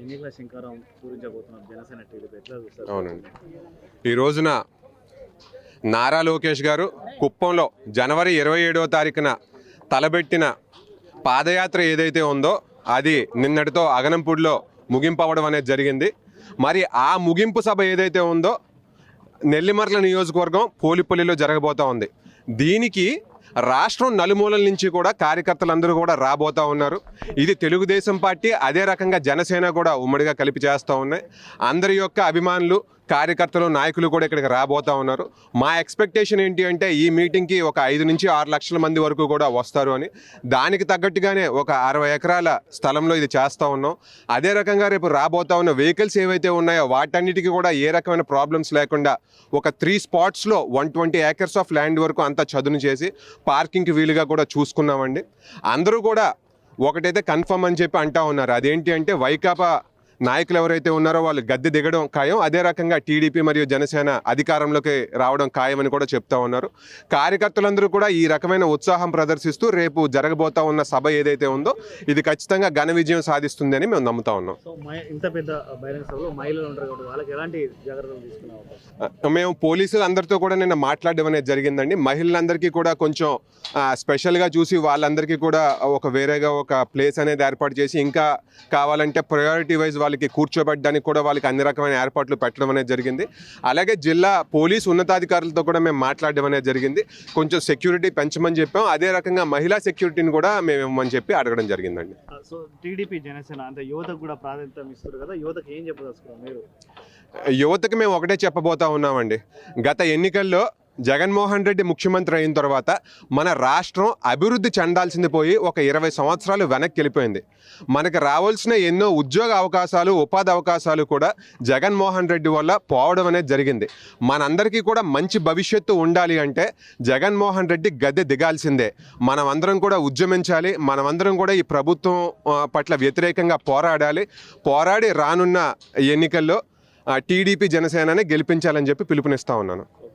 ఎన్నికల శంకారం పూరించబోతున్నారు జనసేన టీడీపీ ఎట్లా చూస్తారు? అవునండి. ఈ రోజున నారా లోకేష్ గారు కుప్పంలో జనవరి ఇరవై ఏడవ తారీఖున తలబెట్టిన పాదయాత్ర ఏదైతే ఉందో అది నిన్నటితో అగనంపూడిలో ముగింపు అవ్వడం అనేది జరిగింది. మరి ఆ ముగింపు సభ ఏదైతే ఉందో నెల్లిమర్ల నియోజకవర్గం పోలిపల్లిలో జరగబోతా ఉంది. దీనికి రాష్ట్రం నలుమూలల నుంచి కూడా కార్యకర్తలందరూ కూడా రాబోతా ఉన్నారు. ఇది తెలుగుదేశం పార్టీ అదే రకంగా జనసేన కూడా ఉమ్మడిగా కలిపి చేస్తూ ఉన్నాయి. అందరి యొక్క అభిమానులు కార్యకర్తలు నాయకులు కూడా ఇక్కడికి రాబోతా ఉన్నారు. మా ఎక్స్పెక్టేషన్ ఏంటి అంటే ఈ మీటింగ్కి ఒక ఐదు నుంచి ఆరు లక్షల మంది వరకు కూడా వస్తారు అని. దానికి తగ్గట్టుగానే ఒక అరవై ఎకరాల స్థలంలో ఇది చేస్తూ ఉన్నాం. అదే రకంగా రేపు రాబోతా ఉన్న వెహికల్స్ ఏవైతే ఉన్నాయో వాటన్నిటికీ కూడా ఏ రకమైన ప్రాబ్లమ్స్ లేకుండా ఒక three స్పాట్స్లో one twenty acres of land వరకు అంతా చదును చేసి పార్కింగ్కి వీలుగా కూడా చూసుకున్నామండి. అందరూ కూడా ఒకటైతే కన్ఫర్మ్ అని చెప్పి అంటా ఉన్నారు. అదేంటి అంటే వైకాపా నాయకులు ఎవరైతే ఉన్నారో వాళ్ళు గద్దె దిగడం ఖాయం. అదే రకంగా టీడీపీ మరియు జనసేన అధికారంలోకి రావడం ఖాయమని కూడా చెప్తా ఉన్నారు. కార్యకర్తలందరూ కూడా ఈ రకమైన ఉత్సాహం ప్రదర్శిస్తూ రేపు జరగబోతా ఉన్న సభ ఏదైతే ఉందో ఇది ఖచ్చితంగా ఘన విజయం సాధిస్తుందని మేము నమ్ముతా ఉన్నాం. ఇంత పెద్ద బహిరంగ సభలో మహిళలు ఉంటారు కాబట్టి వాళ్ళకి ఎలాంటి జాగ్రత్తలు తీసుకునే అవకాశం? ఆ, మేము పోలీసులు అందరితో కూడా నిన్న మాట్లాడడం అనేది జరిగిందండి. మహిళలందరికీ కూడా కొంచెం స్పెషల్గా చూసి వాళ్ళందరికీ కూడా ఒక వేరేగా ఒక ప్లేస్ అనేది ఏర్పాటు చేసి ఇంకా కావాలంటే ప్రయారిటీ వైజ్ వాళ్ళకి కూర్చోబెట్టడానికి కూడా వాళ్ళకి అన్ని రకమైన ఏర్పాట్లు పెట్టడం అనేది జరిగింది. అలాగే జిల్లా పోలీస్ ఉన్నతాధికారులతో కూడా మేము మాట్లాడడం అనేది జరిగింది. కొంచెం సెక్యూరిటీ పెంచమని చెప్పాం. అదే రకంగా మహిళా సెక్యూరిటీని కూడా మేము ఇవ్వమని చెప్పి అడగడం జరిగిందండి. సో టీడీపీ జనసేన అంటే యువతకు కూడా ప్రాధాన్యత ఇస్తారు కదా యువతకు ఏం చెప్పదలుచుకున్నారు మీరు? యువతకి మేము ఒకటే చెప్పబోతా ఉన్నామండి. గత ఎన్నికల్లో జగన్మోహన్ రెడ్డి ముఖ్యమంత్రి అయిన తర్వాత మన రాష్ట్రం అభివృద్ధి చెందాల్సింది పోయి ఒక ఇరవై సంవత్సరాలు వెనక్కి వెళ్ళిపోయింది. మనకు రావాల్సిన ఎన్నో ఉద్యోగ అవకాశాలు ఉపాధి అవకాశాలు కూడా జగన్మోహన్ రెడ్డి వల్ల పోవడం అనేది జరిగింది. మనందరికీ కూడా మంచి భవిష్యత్తు ఉండాలి అంటే జగన్మోహన్ రెడ్డి గద్దె దిగాల్సిందే. మనమందరం కూడా ఉద్యమించాలి. మనమందరం కూడా ఈ ప్రభుత్వం పట్ల వ్యతిరేకంగా పోరాడాలి. పోరాడి రానున్న ఎన్నికల్లో టీడీపీ జనసేనని గెలిపించాలని చెప్పి పిలుపునిస్తా ఉన్నాను.